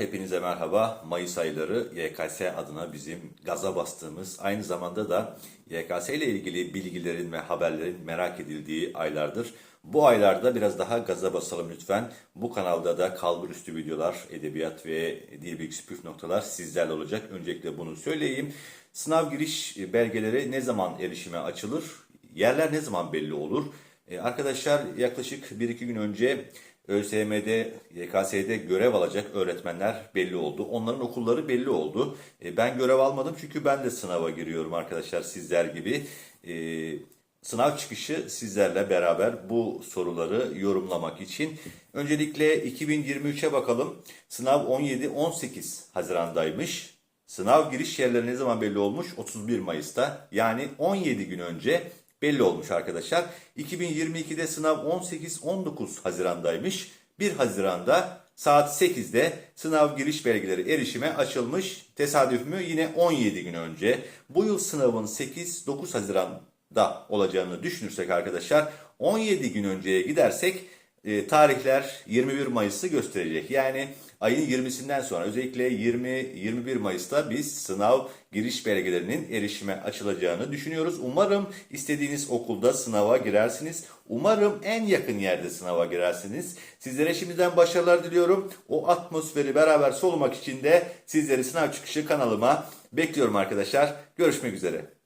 hepinize merhaba. Mayıs ayları YKS adına bizim gaza bastığımız, aynı zamanda da YKS ile ilgili bilgilerin ve haberlerin merak edildiği aylardır. Bu aylarda biraz daha gaza basalım lütfen. Bu kanalda da kalbur üstü videolar, edebiyat ve dil bilgisi püf noktalar sizlerle olacak. Öncelikle bunu söyleyeyim. Sınav giriş belgeleri ne zaman erişime açılır? Yerler ne zaman belli olur? Ee, Arkadaşlar yaklaşık 1-2 gün önce ÖSYM'de, YKS'de görev alacak öğretmenler belli oldu. Onların okulları belli oldu. E, Ben görev almadım çünkü ben de sınava giriyorum arkadaşlar sizler gibi. E, Sınav çıkışı sizlerle beraber bu soruları yorumlamak için. Öncelikle 2023'e bakalım. Sınav 17-18 Haziran'daymış. Sınav giriş yerleri ne zaman belli olmuş? 31 Mayıs'ta. Yani 17 gün önce belli olmuş arkadaşlar. 2022'de sınav 18-19 Haziran'daymış. 1 Haziran'da saat 8'de sınav giriş belgeleri erişime açılmış. Tesadüf mü? Yine 17 gün önce. Bu yıl sınavın 8-9 Haziran'da olacağını düşünürsek arkadaşlar 17 gün önceye gidersek e, tarihler 21 Mayıs'ı gösterecek. Yani ayın 20'sinden sonra özellikle 20-21 Mayıs'ta biz sınav giriş belgelerinin erişime açılacağını düşünüyoruz. Umarım istediğiniz okulda sınava girersiniz. Umarım en yakın yerde sınava girersiniz. Sizlere şimdiden başarılar diliyorum. O atmosferi beraber solumak için de sizleri sınav çıkışı kanalıma bekliyorum arkadaşlar. Görüşmek üzere.